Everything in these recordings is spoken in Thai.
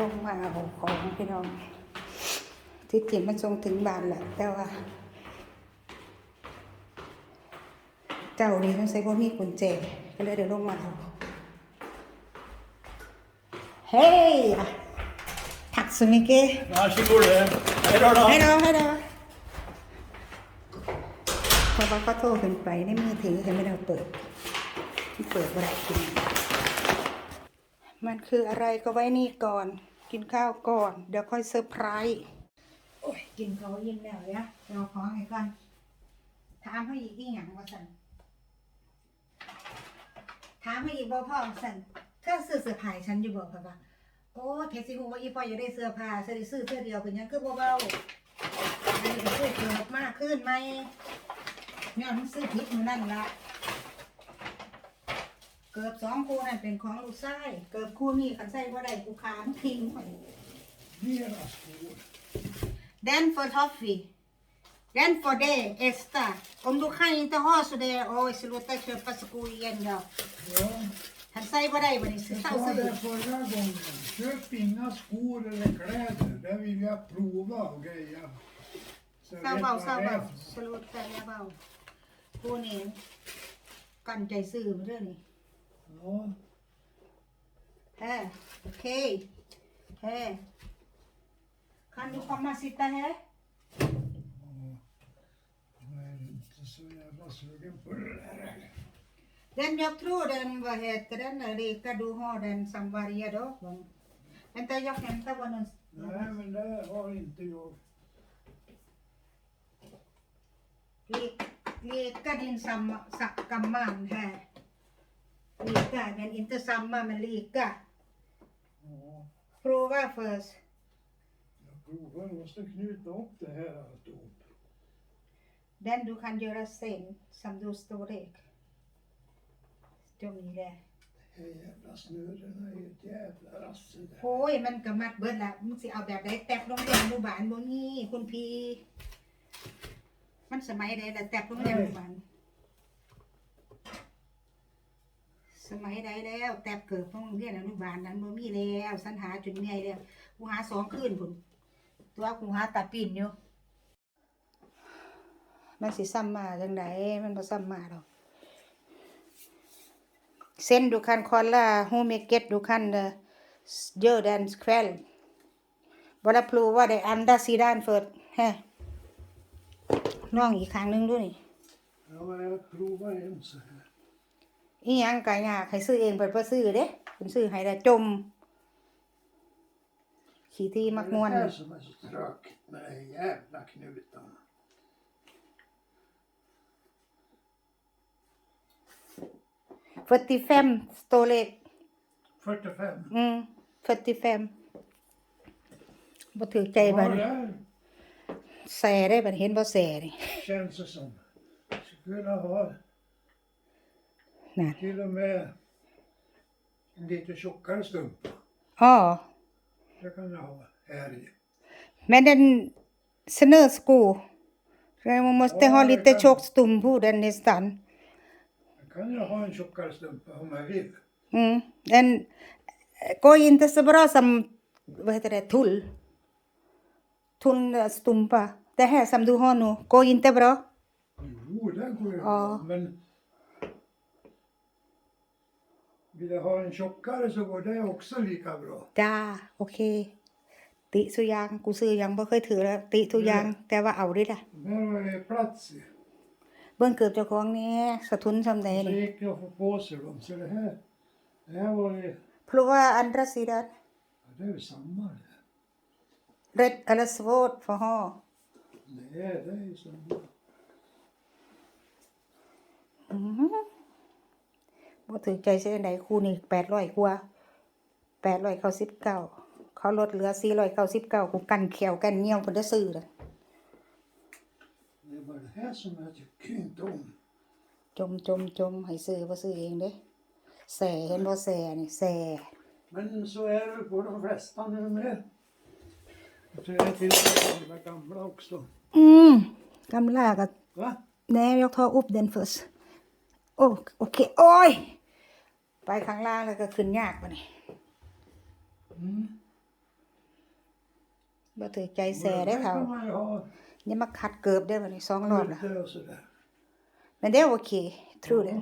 ลงมาเอาของพี่น้อง ที่จริงมันส่งถึงบ้านแหละแต่ว่า เจ้านี่ต้องใช้พวกมีกุญแจก็เลยเดี๋ยวลงมาเอาเฮ้ยทักสุมิเกะ Varsågod. Hej då då. ให้เราให้เราพอเขาโทรขึ้นไปในมือถือแต่ไม่ได้เอาเปิด ที่เปิดเมื่อไหร่กิน มันคืออะไรก็ไว้นี่ก่อน กินข้าวก่อน เดี๋ยวค่อยเซอร์ไพรส์โอ้ยกินเขาวยิ้มแล้วเนี่ยเราขอให้ก่อนถามให้อีกอีหยังว่าสันถามให้อีกบ่พ่อสันเธอซื้อเสื้อผ้าฉันอยู่บ่พ่อว่าโอ้เพชรสิฮูว่าอีพ่ออยากได้เสื้อผ้าเสื้อซื้อเสื้อเดียวเป็นหยังคือบ่เบาอันนี้ก็ซื้อเกือบมากขึ้นไหมเนี่ยมันซื้อผิดมือนั่นละ เกือบสองคู่นั่นเป็นของลูกชายเกือบคู่นี่คันใส่บ่ได้กูขามทิ้งไป Mera skor. Den för toffee. Den för dig, Esta. Om du kan inte ha så där, oj, sluta köpa skor igen då. Ja, Han säger vad det är, vad ni ska jag ta sa sig det ut. förra gången. Köp inga skor eller kläder. Det vill jag prova och greja. Så jag vet Sao vad vào, sao det är vào. för- Sluta, jag vào. คู่นี้กันใจซื้อมาเรื่องนี้ Ja, แฮ่โอเคแฮ่คันดูคอมมาสิตาแฮ่ jag är inte så jävla sugen på det där. Den jag tror den, vad heter den, lika du har den som varje dag. Vänta, jag hämtar vad den... Nej, men det har inte jag. Li- Lika din samma, sa, gammal här. Lika, men inte samma, men lika. Ja, Prova först. jag provar. Jag måste knyta upp det här alltihop. Den du kan göra sen, som du storlek. Stod i där. De här jävla snörena är ett jävla rasse där. โอ้ยมันก็มัดเบิดละมึงสิเอาแบบใดแตกโรงเรียนอนุบาลบ่มีคุณพี่ มันสมัยใดละแตกโรงเรียนอนุบาล สมัยใดแล้ว แตบเกิดของเรียนอนุบาลนั้นบ่มีแล้วสัญหาจนเมื่ยแล้วกูหาสองคืนผมตัวกูหาตาปิ่นอยู่มันสิซ้ำมาจังไดมันบ่ซ้ำมาหรอกเส้นดูคันคอล่าฮูเมเกตดูคันเยอะแดนสควลบอลพลูว่าได้อันดาซีดานเฟิร์ดฮะน้องอีกครั้งนึงด้วยนี่ Ja, vad är prova en så här. อีหยังก็ยากให้ซื้อเองเพิ่นบ่ซื้อเด้เพิ่นซื้อให้แล้วจม ขี้ที่มักม่วน Det är det här som är så tråkigt med de här jävla knutarna. 45 storlek 45. อืม45บ่ถือใจ Ja, บัด det นี้ här แส่ได้บัดเห็นบ่แส่นี่ känns det som. Skulle kunna ha Nej. Till och med lite tjockare strumpa. Ja. Det kan jag ha här i. Men en snösko, man måste ja, ha lite kan... tjock strumpa den nästan. Jag kan ju ha en tjockare strumpa om jag vill. Mm. Den går inte så bra som, vad heter det, tull. Tunn stumpa. Det här som du har nu, går inte bra. Jo, det går ju ja. bra. Men vill jag ha en tjockare så går det också lika bra. จ้า โอเค ติสุยางกูซื้อยังบ่เคยถือแล้ว ติทุยาง แต่ว่าเอาด้วยล่ะ Där har jag plats i. เบิ่งเกือบเจ้าของแหนี่สะทุนซำใด Så นี่ gick det att få på sig dem. Så det här, det här var ju, เพราะว่าอันดรสิดัน ja, det är ju samma det. rätt eller svårt för ha Nej, det är ju samma. บ่ถือใจเสียใดคู่นี้แปดร้อยกว่าแปดร้อยเก้าสิบเก้าเขาลดเหลือสี่ร้อยเก้าสิบเก้ากูกันเขียวกันเหนียวเพิ่นได้ซื้อเลย Det var det här som jag tycker inte om. จมจมจมให้ซื้อบ่ซื้อเองเด้แส่เห็นบ่แส่นี่แส่ Men så är det på de flesta nu med. Så är det till de där gamla också. อืมกำลาก็ Va? Nej, jag tar upp den först. Oh, Okej, oj! ไปข้างล่างแล้วก็ขึ้นยากกว่านี่ Mm. บ่ถือใจแส่ได้อเฒ่า kan man ju ha อย่ามาคัดเกือบได้อบัดนี้สองรอบแล้ว ute och sådär. Men det är okej, tror det.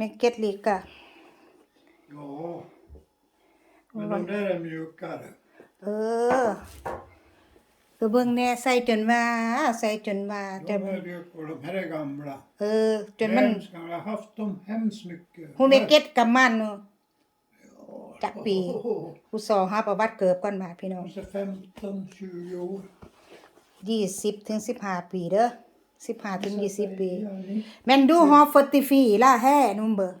Mycket lika. Ja. Men de där är mjukare. เออ ก็เบิ่งแน่ใส่จนว่าใส่จนว่า De จะ är mjuka och de här är gamla. เออจนมัน Hemska, jag har haft dem hemskt mycket. ฮูเมเก็ตกับมันเนาะจักปี Åh, กูสอหาประวัติเกิดก่อนมาพี่น้อง Kanske 15, 20 år. 20ถึง15ปีเด้อ15ถึง20ปี Ja, ni- แม่นดูฮอ44ล่ะแฮ่นุ่มเบอร์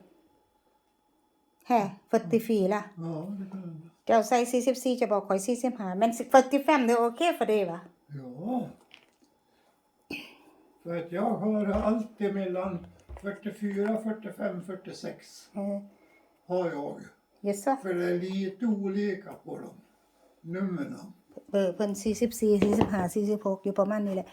แฮ่44ล่ะ Ja, det kan jag. เจ้าใส่44จะบอกข่อย45แม่น45เด้อโอเคฟอเดวะ Ja. För att jag har alltid mellan 44, 45, 46. เออ Har jag. yes sir För det är lite olika på dem. Numren. เออเพิ่น44 45 46อยู่ประมาณนี้แหละ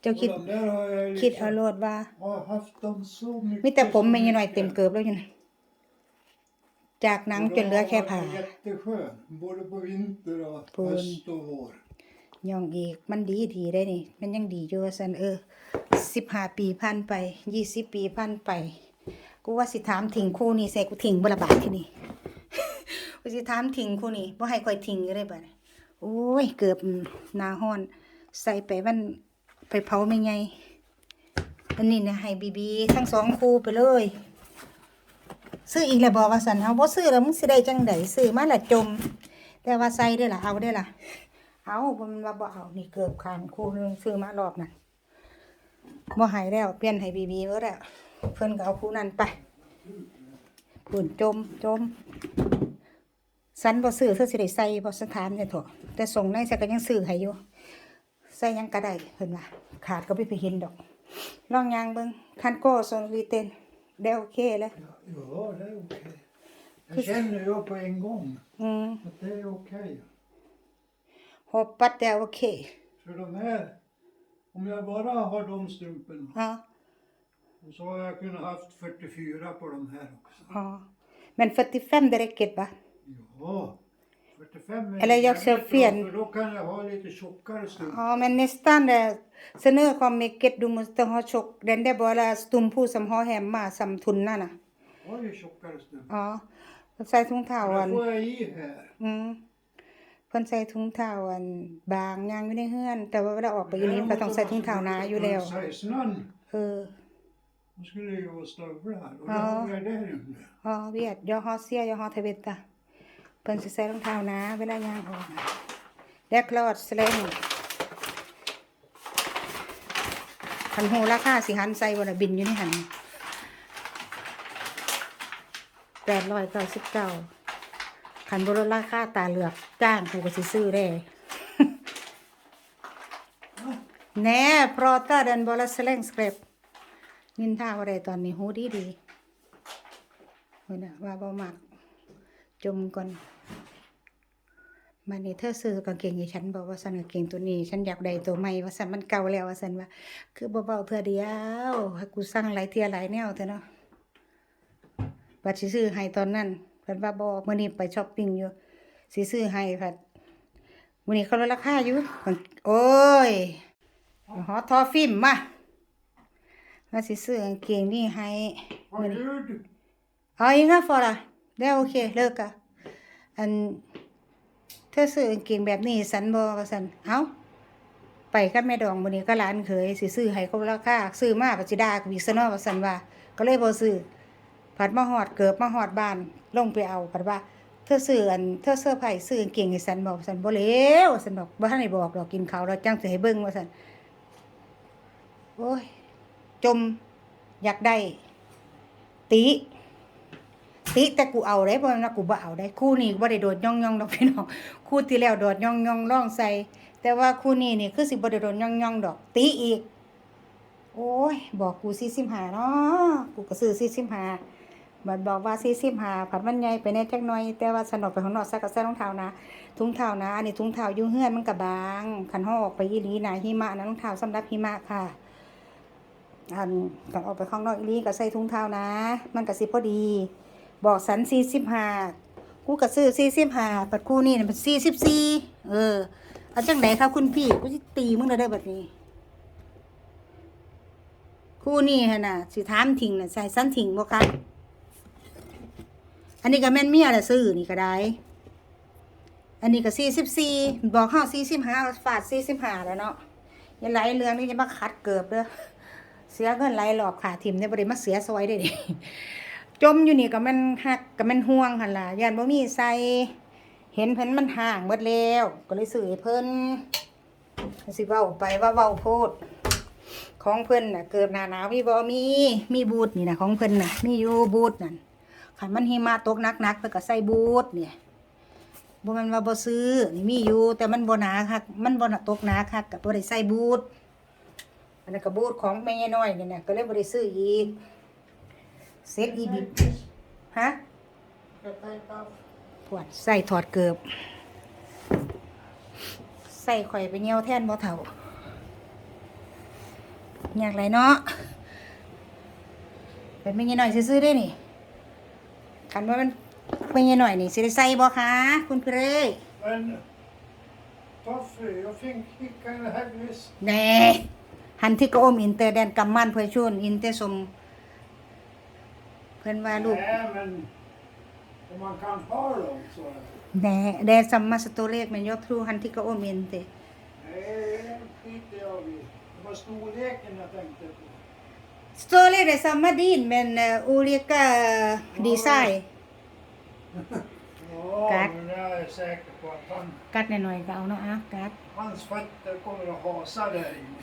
เจ้า Och คิด de där har jag คิดเอา liksom, โลดว่า har haft dem så mycket. มีแต่ผม så ไม่ยังหน่อยเต็ม mycket. เกิบแล้วอยู่นะ จากหนัง Och จนเหลือแค่ de har ผ่า varit jätteskön. Både på vinter och På en- höst och vår. ย่องอีกมันดีดีได้นี่ มันยังดีอยู่ว่าซั่นเออ15ปีผ่านไป20ปีผ่านไป กูว่าสิถามทิ้งคู่นี้ใส่กูทิ้งบ่ละบาทที่นี่ กูสิถามทิ้งคู่นี้บ่ให้ค่อยทิ้งอยู่ได้บัดนี้โอ้ย เกือบหน้าร้อน ใส่ไปวันไปเผาไม่ไงอันนี้นะให้บีบีทั้งสองคู่ไปเลย ซื้ออีกแล้วบอกว่าสันเอาบ่ซื้อแล้วมึงสิได้จังไดซื้อมาและจม แต่ว่าใส่ได้ล่ะเอาได้ล่ะ เอาบ่มันว่าบ่เอานี่เกือบขางคู่นึงซื้อมารอบนั้นบ่ให้แล้วเปลี่ยนให้บีบีเบิดแล้วเพิ่นก็เอาคู่นั้นไปปุ่นจมจมสันบ่ซื้อเธอสิได้ใส่บ่สถานเนี่ยเถอะแต่ส่งในสักก็ยังซื้อให้อยู่ใส่ยังก็ได้เพิ่นว่าขาดก็บ่ไปเห็นดอกลองยางเบิ่งคันโก้ส่งรีเตน Det är okej okay, eller? Ja, det är okej. Okay. Jag känner jag på en gång mm. att det är okej. Okay. Hoppas det är okej. För de här, om jag bara har de strumporna. Ja. Så har jag kunnat haft 44 på de här också. Ja. Men 45 det räcker va? Ja. Eller jag jävligt ser bra, fel. För då kan jag ha lite tjockare strumpor. ja men nästan det snö kommer mycket du måste ha tjock den där bara stumpo som har hemma som tunnorna Jag har ju tjockare strumpor. อ๋อใส่ถุงเท้าอัน Det får jag i här. อืมเพิ่นใส่ถุงเท้าอันบางย่างอยู่ในเฮือน แต่ว่าเวลาออกไปอยู่นี้ก็ต้องใส่ถุงเท้าหนาอยู่แล้ว Så i snön, เออ då skulle det ju vara stövlar. Och Ja. det har jag där inne. อ๋อเวียดยอฮ เพิ่นสิใส่รองเท้านาเวลาย่างออกแดกคลอดสเลงคันหูราคาสิหันใส่บ่ล่ะบินอยู่ในหัน899คันบ่ลดราคาตาเหลือกจ้างกูก็สิซื้อได้แน่พรอตาดันบอลสเลงสเกรปนินท่าว่าได้ตอนนี้หูดีดีเฮ้ยนะว่าบ่มัก จมก่อนมันนี่เธอซื้อกางเกงให้ฉันบอกว่าสันกางเกงตัวนี้ ฉันอยากได้ตัวใหม่ว่าสันมันเก่าแล้วว่าสันว่าคือเบาๆเธอเดียวให้กูสั่งหลายเที่ยหลายแนวเถอะเนาะบัดสิซื้อให้ตอนนั้นเพิ่นว่าบ่มื้อนี้ไปช้อปปิ้งอยู่สิซื้อให้พัดมื้อนี้เขาลดราคาอยู่โอ้ยหอทอฟิล์มมาว่าสิซื้อกางเกงนี่ให้ Vad gör du? เอาอีกนะฟอละ ได้โอเค เลิกกะอันเธอซื้อกางเกงแบบนี้สันบอว่าสันเอาไปกับแม่ดองมื้อนี้ก็ร้านเคยสิซื้อให้เขาราคาซื้อมาปัจจิดากับวิกซะเนอว่าสันว่า ก็เลยบ่ซื้อผัดมาฮอดเกิบมาฮอดบ้านลงไปเอาผัดว่าเธอซื้ออันเธอเสื้อไผ่ซื้อเก่งให้สันบอกสันบ่เลวสันบอกบ่ทันได้บอกดอกกินข้าวแล้วจังสิให้เบิ่งว่าสันโอ้ยจมอยากได้ติ ติแต่กูเอาได้เพราะว่ากูบ่เอาได้คู่นี้บ่ได้โดดย่องย่องดอกพี่น้องคู่ที่แล้วโดดย่องย่องล่องใส่ แต่ว่าคู่นี้นี่คือสิบ่ได้โดดย่องย่องดอก ติอีก โอ้ย บอกกู45เนาะกูก็ซื้อ45มันบอกว่า45ผัดมันใหญ่ไปแน่จักหน่อย แต่ว่าสนอกไปข้างนอกซักก็ใส่รองเท้านะถุงเท้านะอันนี้ถุงเท้ายู่งเฮือนมันก็บางคันเฮาออกไปอีหลีนาหิมะนะรองเท้าสำหรับหิมะค่ะอันก่อนออกไปข้างนอกอีหลีก็ใส่ถุงเท้านะ มันก็สิพอดี บอกสัน45กูก็ซื้อ45ปัดกูนี่น่ะมัน44เออ เอาจังไหนครับคุณพี่กูสิตีมึงเลยได้อบัดนี้คู่นี่ฮะนะสิถามทิ้งน่ะใส่สั้นทิ้งบ่คะอันนี้ก็แม่นเมียแหละซื้อนี่ก็ได้ อันนี้ก็สี่สิบสี่บอกเข้าสี่สิบห้าฝาดสี่สิบห้าแล้วเนาะอย่าไหลเรื่องนี่จะมาคัดเกือบเด้อเสียเงินไหลหลอกขาทิมได้บ่ได้มาเสียซอยได้ดิ จมอยู่นี่ก็มันหักก็มันห่วงหั่นล่ะย่านบ่มีใส่เห็นเพิ่นมันห่างเบิดแล้ว ก็เลยซื้อเพิ่นสิเว้าไปว่าเว้าโพด ของเพิ่นน่ะ เกิดหน้าหนาวมีบ่มีมีบูทนี่นะของเพิ่นน่ะมีอยู่บูทนั่นคันมันหิมะตกหนักๆเพิ่นก็ใส่บูทเนี่ยบ่ม่นว่าบ่ซื้อนี่มีอยู่ แต่มันบ่หนาคักมันบ่หนาตกหนาคักก็บ่ได้ใส่บูทอันนั้นก็บูทของแม่ย้อยนี่น่ะก็เลยบ่ได้ซื้ออีก เซ็ตอีบิฮะปวดใส่ถอดเกือบ ใส่ข่อยไปเงี้ยวแท่นบ่เถ่า อยากไรเนาะ เป็นไม่งี้หน่อยซื้อๆได้นี่คันว่ามันไม่งี้หน่อยนี่สิได้ใส่บ่คะคุณพี่เร่ Men Toffe, jag fick skicka en här visst. แน่หันที่ก็อม อินเตอร์แดนกำมันเพื่อชวนอินเตอร์สมเพื่อนว่าลูก Nej, men om man kan ha dem så. แน่แดนซัมมาสโตเลก men jag tror han tycker om inte Nej, det skiter jag i. Det var storleken jag tänkte på. Storlek är samma din men uh, olika design. Ja, Katt. men jag är säker på att han, กัดหน่อยๆก็เอาเนาะอะกัด hans fötter kommer att hasa där inne.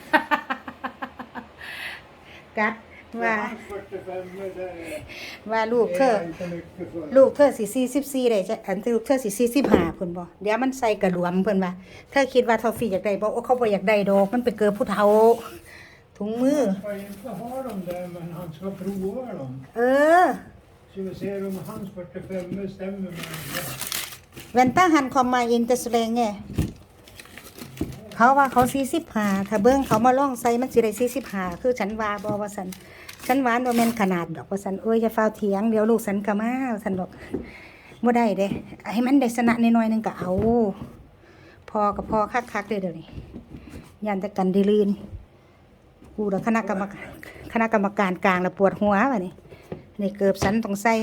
กัด För ว่า hans 45 där är, ว่าลูกเธ det อ är inte mycket för. ลูกเธอสิสี่สิบสี่ได้จะอันลูกเธอสิสี่สิบห้าเพิ่นบ่เดี๋ยวมันใส่กระหลวมเพิ่นว่าเธอคิดว่าทอฟฟี่อยากได้บ่โอ้เขาบ่อยากได้ดอกมันไปเกิดผู้เฒ่าถุงมือ Han ska inte ha dem där, men han ska prova dem. เออ Så vi ser om hans 45 stämmer med den där. แว่นตาหันคอมมาอินเตอร์สเลงไงเขาว่าเขาสี่สิบห้าถ้าเบิ้งเขามาล่องใส่มันสิได้สี่สิบห้าคือฉันว่าบอว่าสัน ฉันวาบ่แม่นขนาดดอกว่าสันเอ้ยจะเฝ้าวเถียงเดี๋ยวลูกสันก็มาว่าสันบอกบ่ได้เด้ให้มันได้สนะน้อยๆหนึงก็เอา พอกับพอคักๆเลยเดี๋ยวนี้ยันแต่กันดีลืนกูเดคณะกรรมการคณะกรรมการกลางแล้วปวดหัววะนี่นี่เกือบสันต้องใส่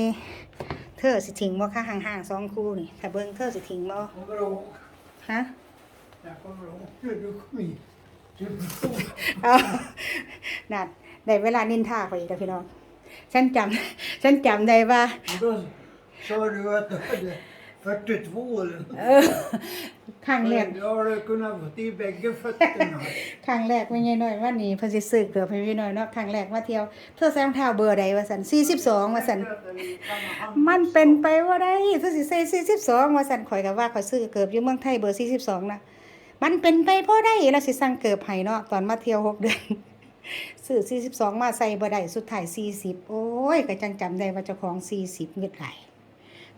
เธอสิทิ้งบ่ค่ะห่างๆสองคู่นี่ถ้าเบิ้งเธอสิทิ้งบ่ Kommer du ihåg? ฮะ Jag kommer ihåg hur du kom hit. Du förstod. เอานั่น ได้เวลานินทาเขาอีกแล้วพี่น้องฉันจำฉันจำได้ว่า Och Då sa du att du hade 42 eller något. เออครั้งแรก Du har du kunnat få i bägge fötterna. ครั้งแรกไม่ใช่น้อยว่านี่เพนสิสึกเกือบไปพี่น้อยเนาะครั้งแรกว่าเที่ยวเธอใส่รองเท้าเบอร์ใดว่าสันสี่สิบสองว่าสัน มันเป็นไปว่าได้เธอสิใส่สี่สิบสองว่าสันข่อยกับว่าข่อยซื้อเกือบอยู่เมืองไทยเบอร์สี่สิบสองนะมันเป็นไปพอได้แล้วสิสั่งเกือบให้เนาะตอนมาเที่ยวหกเดือน ซื้อสี่สิบสองมาใส่บ่ได้สุดท้ายสี่สิบโอ้ยก็จังจำได้ว่าเจ้าของสี่สิบเงืดไหล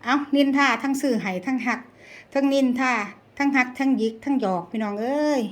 เอานินทาทั้งซื้อไห้ทั้งหัก ทั้งนินทาทั้งหักทั้งยิกทั้งหยอกพี่น้องเอ้ย